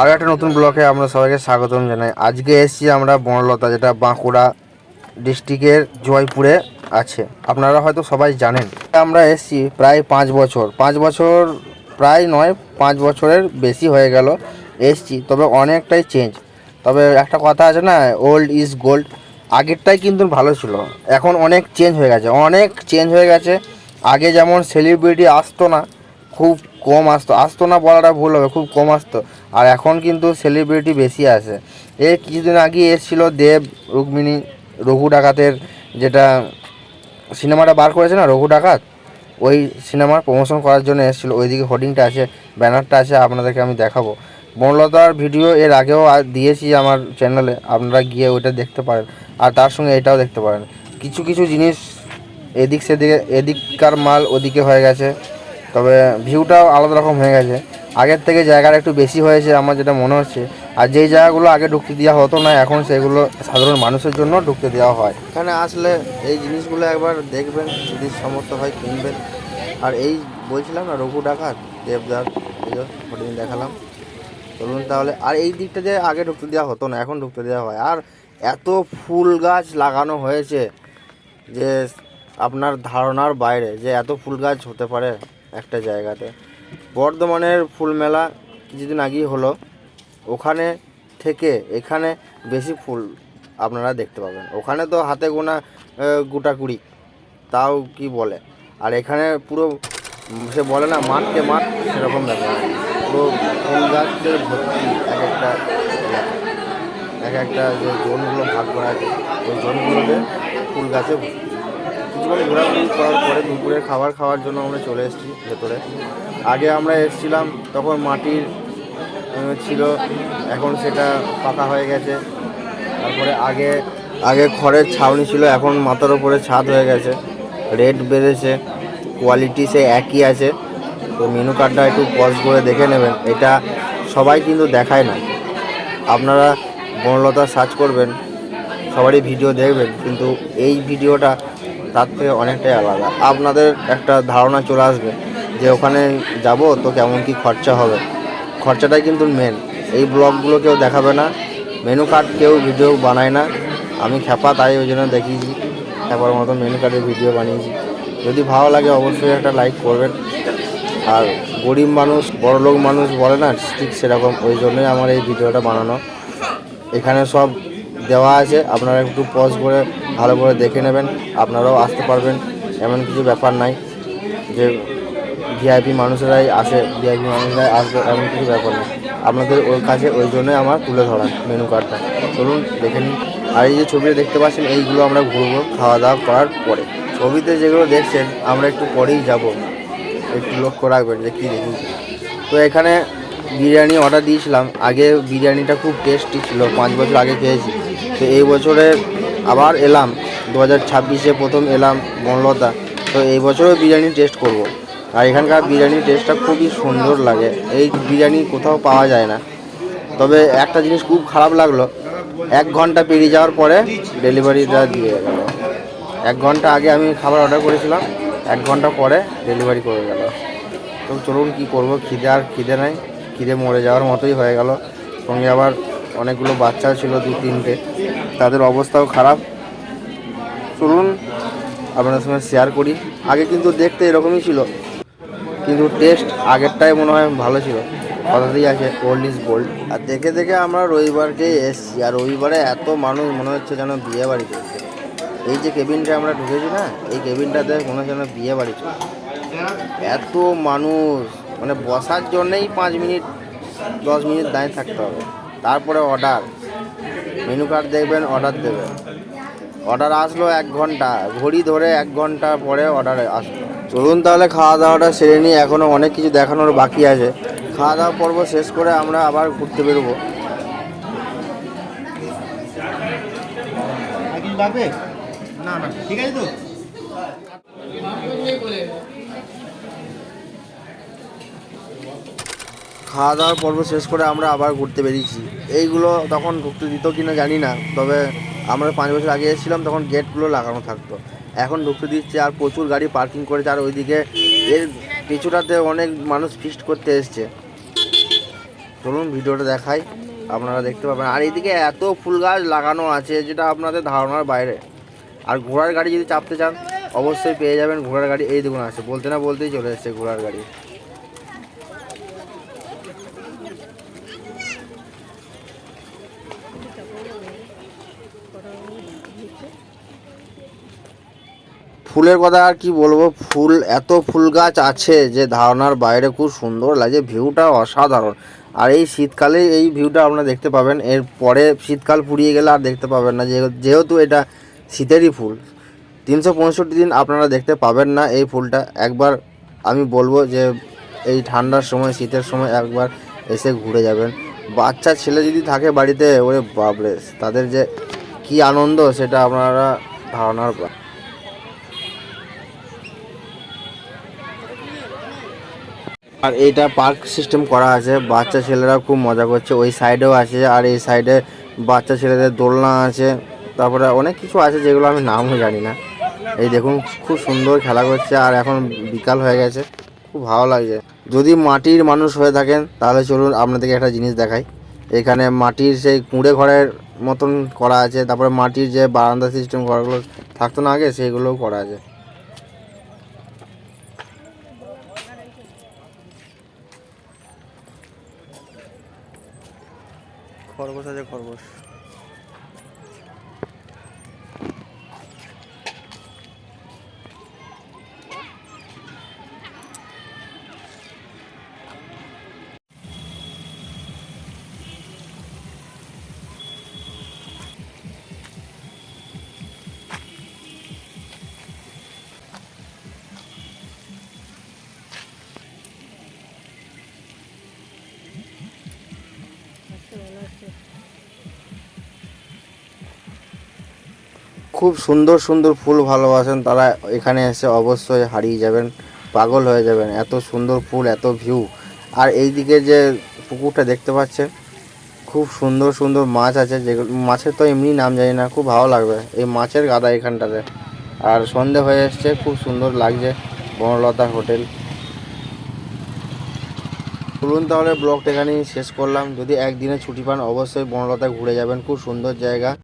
আরও একটা নতুন ব্লকে আমরা সবাইকে স্বাগতম জানাই। আজকে এসেছি আমরা বনলতা, যেটা বাঁকুড়া ডিস্ট্রিক্টের জয়পুরে আছে। আপনারা হয়তো সবাই জানেন। আমরা এসেছি প্রায় পাঁচ বছর। পাঁচ বছর প্রায় নয়, পাঁচ বছরের বেশি হয়ে গেল এসছি, তবে অনেকটাই চেঞ্জ তবে একটা কথা আছে না ওল্ড ইজ গোল্ড আগেরটাই কিন্তু ভালো ছিল। এখন অনেক চেঞ্জ হয়ে গেছে। অনেক চেঞ্জ হয়ে গেছে। আগে যেমন সেলিব্রিটি আসতো না খুব কম আসতো। আসতো না বলাটা ভুল হবে, খুব কম আসতো। আর এখন কিন্তু সেলিব্রিটি বেশি আসে এর কিছুদিন আগে এসেছিল দেব, রুক্মিণী, রঘু ডাকাতের যেটা সিনেমাটা বার করেছে না, রঘু ডাকাত? ওই সিনেমার প্রমোশন করার জন্য এসেছিল। ওইদিকে হোর্ডিংটা আছে, ব্যানারটা আছে, আপনাদেরকে আমি দেখাবো। বনলতার ভিডিও এর আগেও দিয়েছি আমার চ্যানেলে আপনারা গিয়ে ওইটা দেখতে পারেন। আর তার সঙ্গে এটাও দেখতে পারেন। কিছু কিছু জিনিস এদিক সেদিকে, এদিককার মাল ওদিকে হয়ে গেছে। তবে ভিউটাও আলাদা রকম হয়ে গেছে। আগের থেকে জায়গাটা একটু বেশি হয়েছে, আমার যেটা মনে হচ্ছে। আর যেই জায়গাগুলো আগে ঢুকতে দেওয়া হতো না, এখন সেগুলো সাধারণ মানুষের জন্য ঢুকতে দেওয়া হয়। এখানে আসলে এই জিনিসগুলো একবার দেখবেন, যদি সমর্থ হয় কিনবেন। আর এই বলছিলাম না, রঘু ডাকাত, দেবদার, এই দেখালাম। চলুন তাহলে, আর এই দিকটা যে আগে ঢুকতে দেওয়া হতো না, এখন ঢুকতে দেওয়া হয়। আর এত ফুল গাছ লাগানো হয়েছে যে আপনার ধারণার বাইরে যে এত ফুল গাছ হতে পারে। একটা জায়গাতে। বর্ধমানের ফুল মেলা কিছুদিন আগেই হলো। ওখানে থেকে এখানে বেশি ফুল আপনারা দেখতে পাবেন। ওখানে তো হাতে গোনা আহ, গোটা কুড়ি। তাও কি বলে? আর এখানে পুরো সে বলে না মাঠকে মাঠ সেরকম ব্যাপার। পুরো ফুল গাছের ভর্তি এক একটা এক একটা যে জোনগুলো ভাগ করা আছে ওই জোনগুলোতে ফুল গাছে ভর্তি। কিছুক্ষণ ঘোরাঘুরি করার পরে দুপুরের খাবার খাওয়ার জন্য আমরা চলে এসেছি ভেতরে। আগে আমরা এসেছিলাম তখন মাটির ছিল, এখন সেটা পাকা হয়ে গেছে। তারপরে আগে আগে খড়ের ছাউনি ছিল, এখন মাথার উপরে ছাদ হয়ে গেছে। রেট বেড়েছে কোয়ালিটি সে একই আছে। তো মেনু কার্ডটা একটু পজ করে দেখে নেবেন। এটা সবাই কিন্তু দেখায় না। আপনারা বনলতা সার্চ করবেন, সবারই ভিডিও দেখবেন। কিন্তু এই ভিডিওটা তার থেকে অনেকটাই আলাদা। আপনাদের একটা ধারণা চলে আসবে যে ওখানে যাব তো কেমন কি খরচা হবে। খরচাটাই কিন্তু মেন এই ব্লগগুলো কেউ দেখাবে না। মেনু কার্ড কেউ ভিডিও বানায় না। আমি খ্যাপা, তাই ওই জন্য দেখিয়েছি। খ্যাপার মতো মেনু কার্ডের ভিডিও বানিয়েছি। যদি ভালো লাগে অবশ্যই একটা লাইক করবেন। আর গরিব মানুষ, বড়লোক মানুষ বলে না, ঠিক সেরকম। ওই জন্যই আমার এই ভিডিওটা বানানো। এখানে সব দেওয়া আছে। আপনারা একটু পজ করে, ভালো করে দেখে নেবেন। আপনারাও আসতে পারবেন। এমন কিছু ব্যাপার নাই যে ভিআইপি মানুষেরাই আসে ভিআইপি মানুষরাই আসবে, এমন কিছু ব্যাপার নেই। আপনাদের ওর কাছে ওই জন্যই আমার তুলে ধরা মেনু কার্ডটা চলুন, দেখে নিন আর এই যে ছবিটা দেখতে পাচ্ছেন, এইগুলো আমরা ঘুরবো খাওয়া দাওয়া করার পরে। ছবিতে যেগুলো দেখছেন, আমরা একটু পরেই যাব। একটু লক্ষ্য রাখবেন যে কী দেখি। তো এখানে বিরিয়ানি অর্ডার দিয়েছিলাম। আগে বিরিয়ানিটা খুব টেস্টি ছিল, পাঁচ বছর আগে খেয়েছি। তো এই বছরে আবার এলাম। দু হাজার ছাব্বিশে প্রথম এলাম বনলতা। তো এই বছরও বিরিয়ানি টেস্ট করব। আর এখানকার বিরিয়ানির টেস্টটা খুবই সুন্দর লাগে। এই বিরিয়ানি কোথাও পাওয়া যায় না। তবে একটা জিনিস খুব খারাপ লাগল, এক ঘণ্টা পেরিয়ে যাওয়ার পরে ডেলিভারিটা দিয়ে গেল। এক ঘণ্টা আগে আমি খাবার অর্ডার করেছিলাম, এক ঘণ্টা পরে ডেলিভারি করে গেল। তো চলুন কী করব, খিদে আর খিদে নাই। খিদে মরে যাওয়ার মতোই হয়ে গেল। সঙ্গে আবার অনেকগুলো বাচ্চা ছিল দু, তিনটে। তাদের অবস্থাও খারাপ। চলুন, আপনাদের সঙ্গে শেয়ার করি। আগে কিন্তু দেখতে এরকমই ছিল। কিন্তু টেস্ট আগেরটাই মনে হয় ভালো ছিল। কথাতেই আছে ওল্ড ইজ গোল্ড আর দেখে দেখে আমরা রবিবারকে এসছি। আর রবিবারে এত মানুষ মনে হচ্ছে যেন বিয়ে বাড়ি এই যে কেবিনটা আমরা ঢুকেছি না, এই কেবিনটাতে মনে হচ্ছে যেন বিয়ে বাড়ি এত মানুষ। মানে বসার জন্যেই পাঁচ মিনিট দশ মিনিট দাঁড়িয়ে থাকতে হবে। তারপরে অর্ডার মেনু কার্ড দেখবেন অর্ডার দেবেন। অর্ডার আসলো এক ঘণ্টা ঘড়ি ধরে এক ঘণ্টা পরে অর্ডার আসলো। চলুন তাহলে খাওয়া দাওয়াটা সেরে নিই এখনও অনেক কিছু দেখানোর বাকি আছে। খাওয়া দাওয়া পর্ব শেষ করে আমরা আবার ঘুরতে বেরোবো। না না ঠিক আছে তো। খাওয়া দাওয়ার পর্ব শেষ করে আমরা আবার ঘুরতে বেরিয়েছি। এইগুলো তখন ঢুকতে দিত কিনা জানি না, তবে আমরা পাঁচ বছর আগে এসেছিলাম, তখন গেটগুলো লাগানো থাকতো। এখন ঢুকতে দিচ্ছে আর প্রচুর গাড়ি পার্কিং করেছে আর ওইদিকে এর পিছুটাতে অনেক মানুষ ফিস্ট করতে এসছে। চলুন ভিডিওটা দেখাই, আপনারা দেখতে পাবেন। আর এইদিকে এত ফুল গাছ লাগানো আছে যেটা আপনাদের ধারণার বাইরে। আর ঘোড়ার গাড়ি যদি চাপতে চান, অবশ্যই পেয়ে যাবেন ঘোড়ার গাড়ি। এই দেখুন আছে, বলতে না বলতেই চলে এসেছে ঘোড়ার গাড়ি। ফুলের কথা আর কি বলব? ফুল, এত ফুল গাছ আছে যে ধারণার বাইরে খুব সুন্দর লাগে। ভিউটা অসাধারণ। আর এই শীতকালে এই ভিউটা আপনারা দেখতে পাবেন। এর পরে শীতকাল ফুরিয়ে গেলে আর দেখতে পাবেন না। যেহে- যেহেতু এটা শীতেরই ফুল। তিনশো পঁয়ষট্টি দিন আপনারা দেখতে পাবেন না এই ফুলটা। একবার আমি বলব যে এই ঠান্ডার সময়, শীতের সময় একবার এসে ঘুরে যাবেন। বাচ্চা ছেলে যদি থাকে বাড়িতে, ওরে বাবরে তাদের যে কি আনন্দ সেটা আপনারা ধারণার আর এটা পার্ক সিস্টেম করা আছে। বাচ্চা ছেলেরা খুব মজা করছে। ওই সাইডেও আছে আর এই সাইডে বাচ্চা ছেলেদের দোলনা আছে। তারপরে অনেক কিছু আছে যেগুলো আমি নামও জানি না। এই দেখুন, খুব সুন্দর খেলা করছে আর এখন বিকাল হয়ে গেছে। খুব ভালো লাগছে। যদি মাটির মানুষ হয়ে থাকেন, তাহলে চলুন আপনাদেরকে একটা জিনিস দেখাই। এখানে মাটির সেই কুঁড়ে ঘরের মতন করা আছে। তারপরে মাটির যে বারান্দা সিস্টেম ঘরগুলো থাকতো না আগে সেইগুলোও করা আছে। খরগোশ আছে খরগোশ। খুব সুন্দর সুন্দর ফুল ভালোবাসেন, তারা এখানে এসে অবশ্যই হারিয়ে যাবেন, পাগল হয়ে যাবেন, এত সুন্দর ফুল, এত ভিউ আর এইদিকে যে পুকুরটা দেখতে পাচ্ছেন, খুব সুন্দর সুন্দর মাছ আছে, যেগুলো, মাছের তো এমনি নাম জানি না, খুব ভালো লাগবে, এই মাছের গাদা এখানটাতে। আর সন্ধে হয়ে এসছে, খুব সুন্দর লাগছে, বনলতা হোটেল। চলুন তাহলে ব্লগটা এখানেই শেষ করলাম, যদি একদিনে ছুটি পান, অবশ্যই বনলতা ঘুরে যাবেন, খুব সুন্দর জায়গা।